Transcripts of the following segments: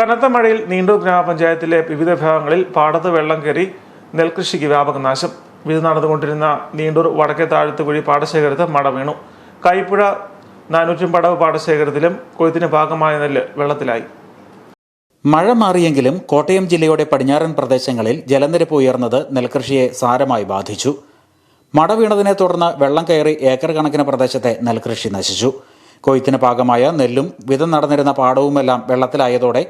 കനത്ത മഴയിൽ നീണ്ടൂർ ഗ്രാമപഞ്ചായത്തിലെ വിവിധ ഭാഗങ്ങളിൽ പാടത്ത് വെള്ളം കയറി നെൽകൃഷിക്ക് വ്യാപക നാശം. വിധി നടന്നുകൊണ്ടിരുന്ന നീണ്ടൂർ വടക്കേ താഴത്തുകുഴി പാടശേഖരത്ത് മട വീണു. കൈപ്പുഴ നാനൂറ്റും പടവ് പാടശേഖരത്തിലും കൊയ്ത്തിന് ഭാഗമായ നെല്ല് വെള്ളത്തിലായി. മഴ മാറിയെങ്കിലും കോട്ടയം ജില്ലയുടെ പടിഞ്ഞാറൻ പ്രദേശങ്ങളിൽ ജലനിരപ്പ് ഉയർന്നത് നെൽകൃഷിയെ സാരമായി ബാധിച്ചു. മട വീണതിനെ തുടർന്ന് വെള്ളം കയറി ഏക്കർ കണക്കിന് പ്രദേശത്തെ നെൽകൃഷി നശിച്ചു. കൊയ്ത്തിന് ഭാഗമായ നെല്ലും വിധം നടന്നിരുന്ന പാടവുമെല്ലാം വെള്ളത്തിലായതോടെ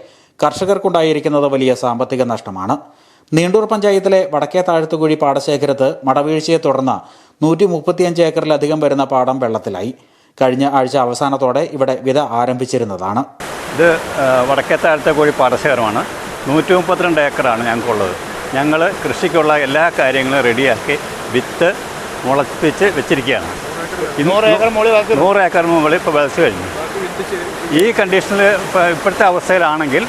കർഷകർക്കുണ്ടായിരിക്കുന്നത് വലിയ സാമ്പത്തിക നഷ്ടമാണ്. നീണ്ടൂർ പഞ്ചായത്തിലെ വടക്കേ താഴത്തുകുഴി പാടശേഖരത്ത് മടവീഴ്ചയെ തുടർന്ന് നൂറ്റി മുപ്പത്തിയഞ്ച് ഏക്കറിലധികം വരുന്ന പാടം വെള്ളത്തിലായി. കഴിഞ്ഞ ആഴ്ച അവസാനത്തോടെ ഇവിടെ വിത ആരംഭിച്ചിരുന്നതാണ്. ഇത് വടക്കേ താഴ്ത്തുകുഴി പാടശേഖരമാണ്. നൂറ്റി മുപ്പത്തിരണ്ട് ഏക്കറാണ് ഞങ്ങൾക്കുള്ളത്. ഞങ്ങൾ കൃഷിക്കുള്ള എല്ലാ കാര്യങ്ങളും റെഡിയാക്കി വിത്ത് മുളപ്പിച്ച് വെച്ചിരിക്കുകയാണ്. നൂറ് ഏക്കർ മുകളിൽ നൂറ് ഏക്കർ മുകളിൽ ഇപ്പോൾ വിളച്ച് കഴിഞ്ഞു. ഈ കണ്ടീഷനിൽ ഇപ്പോഴത്തെ അവസ്ഥയിലാണെങ്കിൽ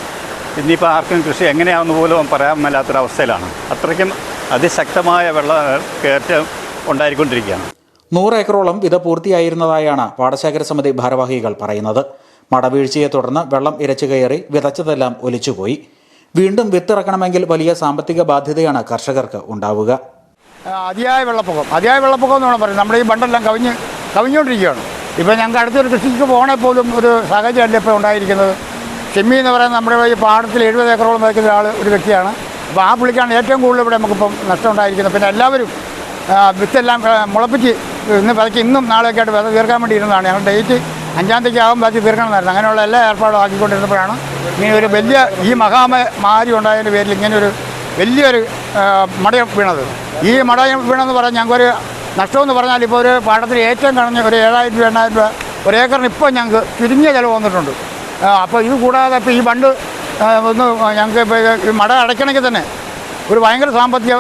ഇനിയിപ്പോൾ ആർക്കും കൃഷി എങ്ങനെയാണെന്ന് പോലും പറയാൻ മേലാത്തൊരവസ്ഥയിലാണ്. അത്രയ്ക്കും അതിശക്തമായ വെള്ള കയറ്റം ഉണ്ടായിക്കൊണ്ടിരിക്കുകയാണ്. നൂറ് ഏക്കറോളം വിത പൂർത്തിയായിരുന്നതായാണ് പാടശേഖര സമിതി ഭാരവാഹികൾ പറയുന്നത്. മടവീഴ്ചയെ തുടർന്ന് വെള്ളം ഇരച്ചു കയറി വിതച്ചതെല്ലാം ഒലിച്ചുപോയി. വീണ്ടും വിത്തിറക്കണമെങ്കിൽ വലിയ സാമ്പത്തിക ബാധ്യതയാണ് കർഷകർക്ക് ഉണ്ടാവുക. അതിയായ വെള്ളപ്പൊക്കം. അതിയായ വെള്ളപ്പൊക്കം എന്ന് വേണം പറയുന്നത്. നമ്മുടെ ഈ ബണ്ടെല്ലാം കവിഞ്ഞ് കവിഞ്ഞുകൊണ്ടിരിക്കുകയാണ്. ഇപ്പോൾ ഞങ്ങൾക്ക് അടുത്തൊരു കൃഷിക്ക് പോകണേ പോലും ഒരു സാഹചര്യമല്ല ഇപ്പോൾ ഉണ്ടായിരിക്കുന്നത്? ഷെമ്മി എന്ന് പറയുന്നത് നമ്മുടെ ഈ പാടത്തിൽ എഴുപത് ഏക്കറോളം വയ്ക്കുന്ന ഒരാൾ ഒരു വ്യക്തിയാണ്. അപ്പോൾ ആ പുള്ളിക്കാണ് ഏറ്റവും കൂടുതൽ ഇവിടെ നമുക്കിപ്പം നഷ്ടം ഉണ്ടായിരിക്കുന്നത് പിന്നെ എല്ലാവരും വിത്തെല്ലാം മുളപ്പിച്ച് ഇന്ന് പതുക്കെ ഇന്നും നാളെയൊക്കെ ആയിട്ട് തീർക്കാൻ വേണ്ടി ഇരുന്നതാണ്. ഞങ്ങൾ ഡേറ്റ് അഞ്ചാം തീയതി ആകും പതുക്കെ തീർക്കണമെന്നായിരുന്നു. അങ്ങനെയുള്ള എല്ലാ ഏർപ്പാടും ആക്കിക്കൊണ്ടിരുന്നപ്പോഴാണ് ഇങ്ങനെ ഒരു വലിയ ഈ മഹാമാരി ഉണ്ടായതിന്റെ പേരിൽ ഇങ്ങനെ ഒരു വലിയൊരു മടയം വീണത്. ഈ മടയം വീണെന്ന് പറഞ്ഞാൽ ഞങ്ങൾക്കൊരു നഷ്ടമെന്ന് പറഞ്ഞാൽ ഇപ്പോൾ ഒരു പാടത്തിൽ ഏറ്റവും കണഞ്ഞ ഒരു ഏഴായിരം രൂപ എണ്ണായിരം രൂപ ഒരു ഏക്കറിന് ഇപ്പോൾ ഞങ്ങൾക്ക് ചുരുങ്ങിയ ചിലവ് വന്നിട്ടുണ്ട്. അപ്പോൾ ഇത് കൂടാതെ ഇപ്പോൾ ഈ ബണ്ട് ഒന്ന് ഞങ്ങൾക്ക് ഇപ്പോൾ മട അടയ്ക്കണമെങ്കിൽ തന്നെ ഒരു ഭയങ്കര സാമ്പത്തിക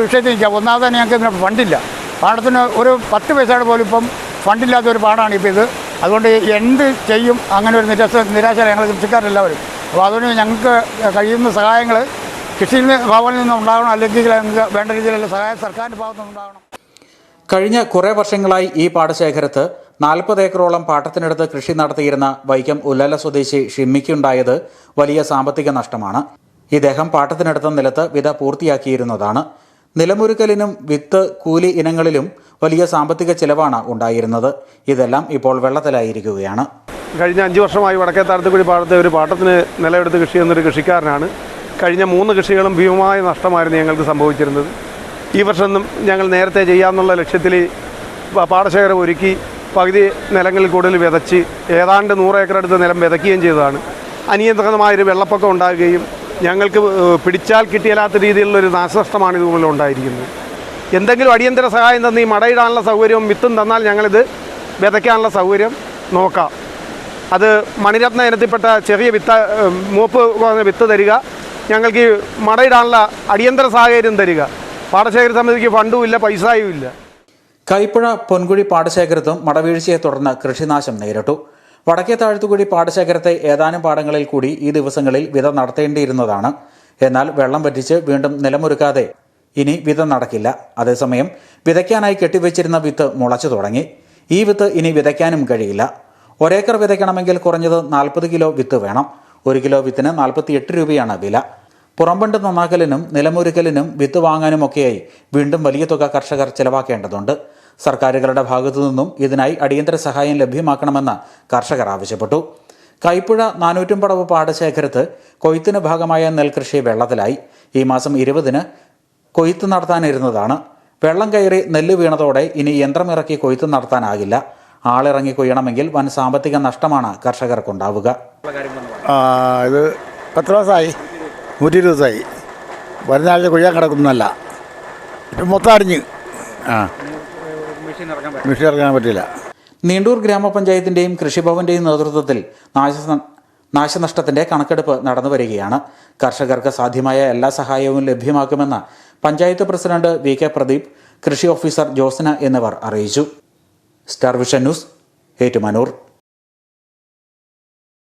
വിഷയത്തിൽ നിൽക്കുക ഒന്നാമത് തന്നെ ഞങ്ങൾക്ക് ഇതിന് ഫണ്ടില്ല. പാടത്തിന് ഒരു പത്ത് പൈസയുടെ പോലും ഇപ്പം ഫണ്ടില്ലാത്ത ഒരു പാടാണ് ഇപ്പോൾ ഇത്. അതുകൊണ്ട് എന്ത് ചെയ്യും? അങ്ങനെ ഒരു നിരാശ നിരാശ ഞങ്ങൾ കൃഷിക്കാരെല്ലാവരും. അപ്പോൾ അതുകൊണ്ട് ഞങ്ങൾക്ക് കഴിയുന്ന സഹായങ്ങൾ കൃഷിയിൽ ഭവനിൽ നിന്ന് ഉണ്ടാകണം അല്ലെങ്കിൽ ഞങ്ങൾക്ക് വേണ്ട രീതിയിലുള്ള സഹായം സർക്കാരിന്റെ ഭാഗത്തുനിന്ന് ഉണ്ടാകണം കഴിഞ്ഞ കുറേ വർഷങ്ങളായി ഈ പാടശേഖരത്ത് നാൽപ്പത് ഏക്കറോളം പാട്ടത്തിനടുത്ത് കൃഷി നടത്തിയിരുന്ന വൈക്കം ഉല്ലല സ്വദേശി ഷിമ്മിക്കുണ്ടായത് വലിയ സാമ്പത്തിക നഷ്ടമാണ്. ഇദ്ദേഹം പാട്ടത്തിനടുത്ത നിലത്ത് വിത പൂർത്തിയാക്കിയിരുന്നതാണ്. നിലമുരുക്കലിനും വിത്ത് കൂലി ഇനങ്ങളിലും വലിയ സാമ്പത്തിക ചിലവാണ് ഉണ്ടായിരുന്നത്. ഇതെല്ലാം ഇപ്പോൾ വെള്ളത്തിലായിരിക്കുകയാണ്. കഴിഞ്ഞ അഞ്ച് വർഷമായി വടക്കേ വടക്കേത്താഴത്തുകുടി പാടത്തെ ഒരു പാട്ടത്തിന് നിലയെടുത്ത് കൃഷി എന്നൊരു കൃഷിക്കാരനാണ്. കഴിഞ്ഞ മൂന്ന് കൃഷികളും ഭീമമായ നഷ്ടമായിരുന്നു ഞങ്ങൾക്ക് സംഭവിച്ചിരുന്നത്. ഈ വർഷം ഞങ്ങൾ നേരത്തെ ചെയ്യാമെന്നുള്ള ലക്ഷ്യത്തിൽ പാടശേഖരം ഒരുക്കി പകുതി നിലങ്ങളിൽ കൂടുതൽ വിതച്ച് ഏതാണ്ട് നൂറ് ഏക്കർ അടുത്ത് നിലം വിതയ്ക്കുകയും ചെയ്തതാണ്. അനിയന്ത്രിതമായൊരു വെള്ളപ്പൊക്കം ഉണ്ടാകുകയും ഞങ്ങൾക്ക് പിടിച്ചാൽ കിട്ടിയല്ലാത്ത രീതിയിലുള്ളൊരു നാശനഷ്ടമാണ് ഇതുപോലെ ഉണ്ടായിരിക്കുന്നത്. എന്തെങ്കിലും അടിയന്തര സഹായം തന്ന് ഈ മടയിടാനുള്ള സൗകര്യവും വിത്തും തന്നാൽ ഞങ്ങളിത് വിതയ്ക്കാനുള്ള സൗകര്യം നോക്കാം. അത് മണിരത്ന ഇനത്തിൽപ്പെട്ട ചെറിയ വിത്ത മൂപ്പ് വിത്ത് തരിക ഞങ്ങൾക്ക് ഈ മടയിടാനുള്ള അടിയന്തര സാഹചര്യം തരിക. പാടശേഖര സമിതിക്ക് ഫണ്ടും ഇല്ല പൈസയും ഇല്ല. കൈപ്പുഴ പൊൻകുഴി പാടശേഖരത്തും മടവീഴ്ചയെ തുടർന്ന് കൃഷിനാശം നേരിട്ടു. വടക്കേ താഴ്ത്തുകുഴി പാടശേഖരത്തെ ഏതാനും പാടങ്ങളിൽ കൂടി ഈ ദിവസങ്ങളിൽ വിത നടത്തേണ്ടിയിരുന്നതാണ്. എന്നാൽ വെള്ളം പറ്റിച്ച് വീണ്ടും നിലമൊരുക്കാതെ ഇനി വിത നടക്കില്ല. അതേസമയം വിതയ്ക്കാനായി കെട്ടിവെച്ചിരുന്ന വിത്ത് മുളച്ചു തുടങ്ങി. ഈ വിത്ത് ഇനി വിതയ്ക്കാനും കഴിയില്ല. ഒരേക്കർ വിതയ്ക്കണമെങ്കിൽ കുറഞ്ഞത് നാൽപ്പത് കിലോ വിത്ത് വേണം. ഒരു കിലോ വിത്തിന് നാൽപ്പത്തിയെട്ട് രൂപയാണ് വില. പുറംബണ്ട് നന്നാക്കലിനും നിലമൊരുക്കലിനും വിത്ത് വാങ്ങാനുമൊക്കെയായി വീണ്ടും വലിയ തുക കർഷകർ ചെലവാക്കേണ്ടതുണ്ട്. സർക്കാരുകളുടെ ഭാഗത്തു നിന്നും ഇതിനായി അടിയന്തര സഹായം ലഭ്യമാക്കണമെന്ന് കർഷകർ ആവശ്യപ്പെട്ടു. കൈപ്പുഴ നാനൂറ്റുംപടവ് പാടശേഖരത്ത് കൊയ്ത്തിന് ഭാഗമായ നെൽകൃഷി വെള്ളത്തിലായി. ഈ മാസം ഇരുപതിന് കൊയ്ത്ത് നടത്താനിരുന്നതാണ്. വെള്ളം കയറി നെല്ല് വീണതോടെ ഇനി യന്ത്രമിറക്കി കൊയ്ത്ത് നടത്താനാകില്ല. ആളിറങ്ങി കൊയ്യണമെങ്കിൽ വൻ സാമ്പത്തിക നഷ്ടമാണ് കർഷകർക്കുണ്ടാവുക. ഇത് പത്ത് ദിവസമായി നൂറ്റി ഇരുപത് ദിവസമായി വരുന്ന ആഴ്ച കൊയ്യാൻ കിടക്കുന്നല്ല ഇപ്പം മൊത്തം അടിഞ്ഞ്. ആ. മെഷീൻ ഇറങ്ങാൻ പറ്റില്ല നീണ്ടൂർ ഗ്രാമപഞ്ചായത്തിന്റെയും കൃഷിഭവന്റെയും നേതൃത്വത്തിൽ നാശ നാശനഷ്ടത്തിന്റെ കണക്കെടുപ്പ് നടന്നു വരികയാണ്. കർഷകർക്ക് സാധ്യമായ എല്ലാ സഹായവും ലഭ്യമാക്കുമെന്ന് panchayat president V K Pradeep കൃഷി ഓഫീസർ ജോസന എന്നിവർ അറിയിച്ചു. Star Vision News Ettumanoor.